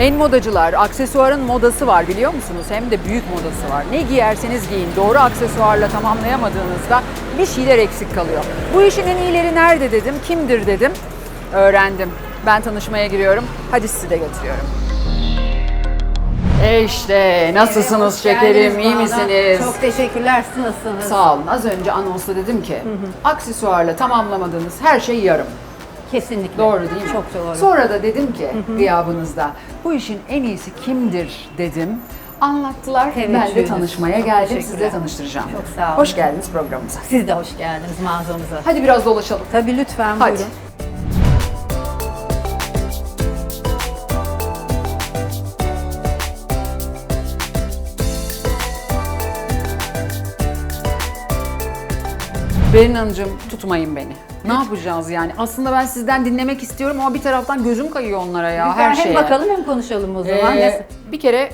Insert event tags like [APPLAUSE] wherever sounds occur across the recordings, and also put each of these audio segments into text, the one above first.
En modacılar, aksesuarın modası var biliyor musunuz? Hem de büyük modası var. Ne giyerseniz giyin, doğru aksesuarla tamamlayamadığınızda bir şeyler eksik kalıyor. Bu işin en iyileri nerede dedim, kimdir dedim, öğrendim. Ben tanışmaya giriyorum, hadi sizi de götürüyorum. E işte, nasılsınız şekerim, iyi misiniz? Çok teşekkürler. Siz nasılsınız? Sağ olun. Az önce anonsda dedim ki, aksesuarla tamamlamadığınız her şey yarım. Kesinlikle. Doğru değil mi? Çok doğru. Sonra da dedim ki gıyabınızda bu işin en iyisi kimdir dedim. Anlattılar. Ben de Teveccühünüz. tanışmaya Çok geldim. teşekkürler. Sizle tanıştıracağım. Çok sağ olun. Hoş geldiniz programımıza. Siz de hoş geldiniz mağazamıza. Hadi biraz dolaşalım. Tabii lütfen Hadi. buyurun. Berin Hanımcığım tutmayın beni. Ne yapacağız yani? Aslında ben sizden dinlemek istiyorum ama bir taraftan gözüm kayıyor onlara ya her hem şeye. bakalım hem konuşalım o zaman. Ee, bir kere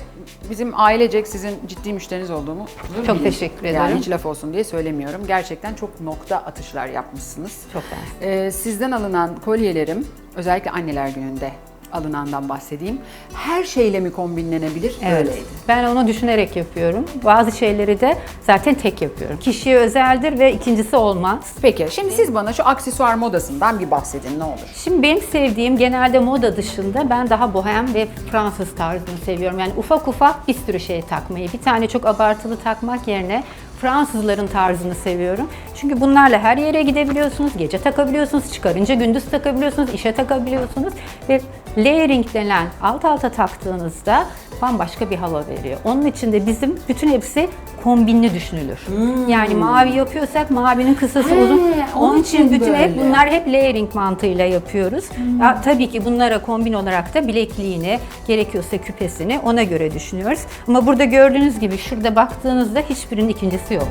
bizim ailecek sizin ciddi müşteriniz olduğumu Çok teşekkür Yani ederim. hiç laf olsun diye söylemiyorum. Gerçekten çok nokta atışlar yapmışsınız. Çok mersi. Ee, sizden alınan kolyelerim özellikle anneler gününde alınandan bahsedeyim. Her şeyle mi kombinlenebilir? Evet. Öyleydi. Ben onu düşünerek yapıyorum. Bazı şeyleri de zaten tek yapıyorum. Kişiye özeldir ve ikincisi olmaz. Peki şimdi siz bana şu aksesuar modasından bir bahsedin ne olur. Şimdi benim sevdiğim genelde moda dışında ben daha bohem ve Fransız tarzını seviyorum. Yani ufak ufak bir sürü şey takmayı. Bir tane çok abartılı takmak yerine Fransızların tarzını seviyorum. Çünkü bunlarla her yere gidebiliyorsunuz. Gece takabiliyorsunuz, çıkarınca gündüz takabiliyorsunuz, işe takabiliyorsunuz. Ve layering denen alt alta taktığınızda bambaşka bir hava veriyor. Onun için de bizim bütün hepsi kombinli düşünülür. Yani mavi yapıyorsak mavinin kısası He, uzun. onun için bütün hep böyle. bunlar hep layering mantığıyla yapıyoruz. Ya, tabii ki bunlara kombin olarak da bilekliğini, gerekiyorsa küpesini ona göre düşünüyoruz. Ama burada gördüğünüz gibi şurada baktığınızda hiçbirinin ikincisi yok.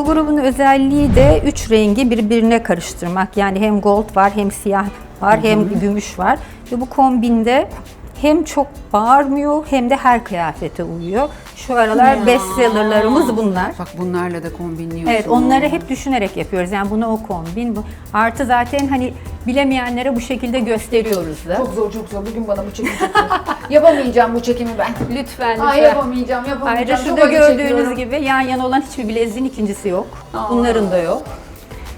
Bu grubun özelliği de üç rengi birbirine karıştırmak. Yani hem gold var, hem siyah var, hem gümüş var. Ve bu kombinde hem çok bağırmıyor hem de her kıyafete uyuyor. Şu aralar Ya. bestsellerlarımız bunlar. Bak bunlarla da kombinliyorsunuz. Evet, onları hep düşünerek yapıyoruz. Yani buna o kombin, bu. Artı zaten hani bilemeyenlere bu şekilde gösteriyoruz da. Çok zor çok zor. Bugün bana bu çekim çok zor. [LAUGHS] yapamayacağım bu çekimi ben. Lütfen, lütfen. Ay yapamayacağım Ayrıca yapamayacağım. şurada Çok acı gördüğünüz gibi yan yana olan hiçbir bileziğin ikincisi yok. Bunların da yok.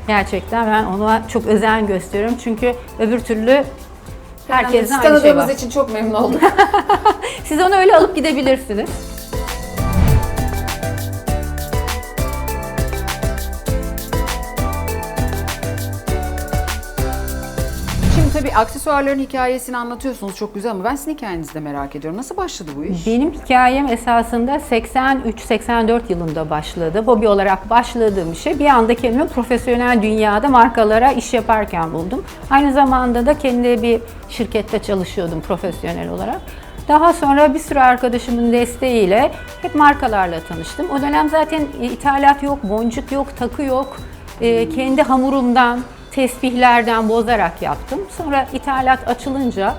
Gerçekten ben ona çok özen gösteriyorum çünkü öbür türlü herkesin Siz aynı şey tanıdığımız var. için çok memnun oldum. [LAUGHS] Siz onu öyle alıp gidebilirsiniz. Tabii aksesuarların hikayesini anlatıyorsunuz çok güzel ama ben sizin hikayenizi de merak ediyorum. Nasıl başladı bu iş? Benim hikayem esasında 83-84 yılında başladı. Hobi olarak başladığım bir şey. Bir anda kendimi profesyonel dünyada markalara iş yaparken buldum. Aynı zamanda da kendi bir şirkette çalışıyordum profesyonel olarak. Daha sonra bir sürü arkadaşımın desteğiyle hep markalarla tanıştım. O dönem zaten ithalat yok, boncuk yok, takı yok. Ee, kendi hamurumdan, tesbihlerden bozarak yaptım. Sonra ithalat açılınca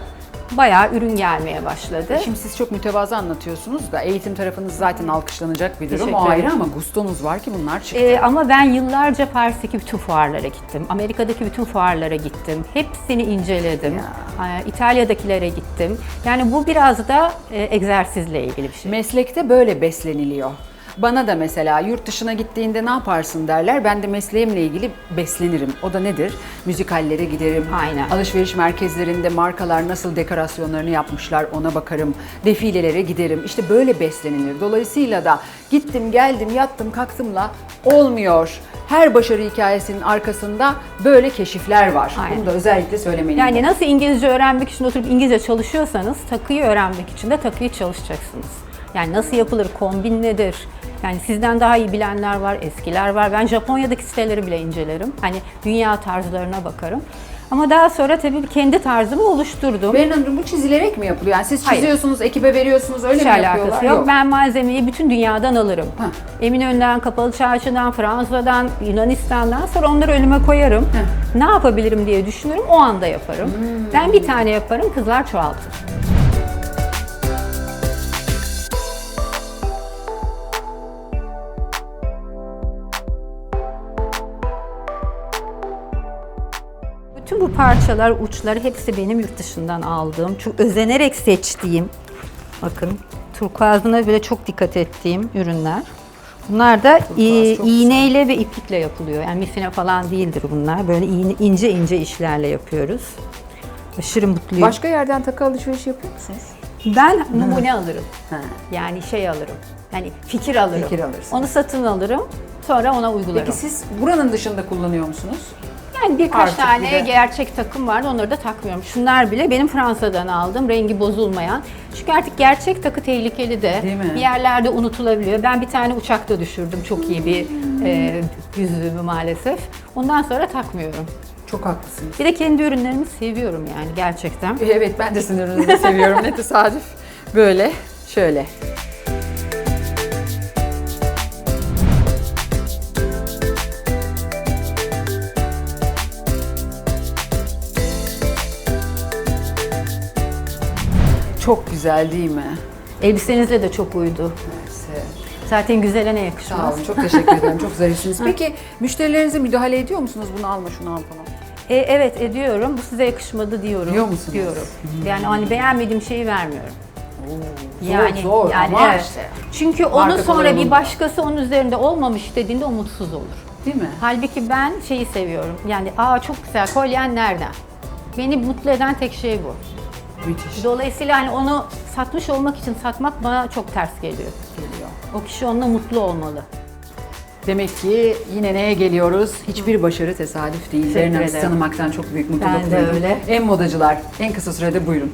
bayağı ürün gelmeye başladı. Şimdi siz çok mütevazı anlatıyorsunuz da eğitim tarafınız zaten alkışlanacak bir durum. O ayrı ama gustonuz var ki bunlar çıktı. Ee, ama ben yıllarca Paris'teki bütün fuarlara gittim. Amerika'daki bütün fuarlara gittim. Hepsini inceledim. Ee, İtalya'dakilere gittim. Yani bu biraz da e, egzersizle ilgili bir şey. Meslekte böyle besleniliyor. Bana da mesela yurt dışına gittiğinde ne yaparsın derler. Ben de mesleğimle ilgili beslenirim. O da nedir? Müzikallere giderim. Aynen. Alışveriş merkezlerinde markalar nasıl dekorasyonlarını yapmışlar ona bakarım. Defilelere giderim. İşte böyle beslenilir. Dolayısıyla da gittim geldim yattım kalktımla olmuyor. Her başarı hikayesinin arkasında böyle keşifler var. Aynen. Bunu da özellikle söylemeliyim. Yani nasıl İngilizce öğrenmek için oturup İngilizce çalışıyorsanız takıyı öğrenmek için de takıyı çalışacaksınız. Yani nasıl yapılır, kombin nedir? Yani sizden daha iyi bilenler var, eskiler var. Ben Japonya'daki siteleri bile incelerim. Hani dünya tarzlarına bakarım. Ama daha sonra tabii kendi tarzımı oluşturdum. Berin Hanım bu çizilerek mi yapılıyor? Yani siz Hayır. çiziyorsunuz, ekibe veriyorsunuz öyle Hiç mi yapıyorlar? alakası yok. Ben malzemeyi bütün dünyadan alırım. Ha. Eminönü'nden, Kapalı Çarşı'dan, Fransa'dan, Yunanistan'dan sonra onları önüme koyarım. Ne yapabilirim diye düşünürüm, o anda yaparım. Hmm. Ben bir tane yaparım, kızlar çoğaltır. Şu parçalar, uçları hepsi benim yurt dışından aldığım, çok özenerek seçtiğim, bakın turkuazına bile çok dikkat ettiğim ürünler. Bunlar da çok iğneyle ve iplikle yapılıyor. Yani mifine falan değildir bunlar. Böyle iğne- ince ince işlerle yapıyoruz. Aşırı mutluyum. Başka yerden takı alışveriş yapıyor musunuz? Ben numune alırım. Ha. Yani şey alırım. Yani fikir alırım. Fikir alırsın. Onu satın alırım. Sonra ona uygularım. Peki siz buranın dışında kullanıyor musunuz? Yani birkaç Artık tane de- gerçek takım vardı onları da takmıyorum. Şunlar bile benim Fransa'dan aldım rengi bozulmayan. Çünkü artık gerçek takı tehlikeli de. Bir yerlerde unutulabiliyor. Ben bir tane uçakta düşürdüm çok iyi bir e, yüzüğümü maalesef. Ondan sonra takmıyorum. Çok haklısınız. Bir de kendi ürünlerimi seviyorum yani gerçekten. Evet ben de sizin ürününüzü seviyorum. [LAUGHS] Ne tesadüf. Böyle, şöyle. Çok güzel değil mi? Elbisenizle de çok uydu. Mersi. Zaten güzele ne Sağ yakışmaz. olun, çok teşekkür ederim. Çok zarifsiniz. [LAUGHS] Peki müşterilerinize müdahale ediyor musunuz? Bunu alma, şunu al falan. E, evet ediyorum. Bu size yakışmadı diyorum. Diyor musunuz? Diyorum. Yani hani beğenmediğim şeyi vermiyorum. Zor, zor ama işte. Çünkü onu sonra bir başkası onun üzerinde olmamış dediğinde o mutsuz olur. Değil mi? Halbuki ben şeyi seviyorum. Yani aa çok güzel kolyen nereden? Beni mutlu eden tek şey bu. Müthiş. Dolayısıyla hani onu satmış olmak için satmak bana çok ters geliyor. Geliyor. O kişi onunla mutlu olmalı. Demek ki yine neye geliyoruz? Hiçbir başarı tesadüf değil. Teşekkür ederim. tanımaktan çok büyük mutluluk Ben de duydum. öyle. En modacılar en kısa sürede buyurun.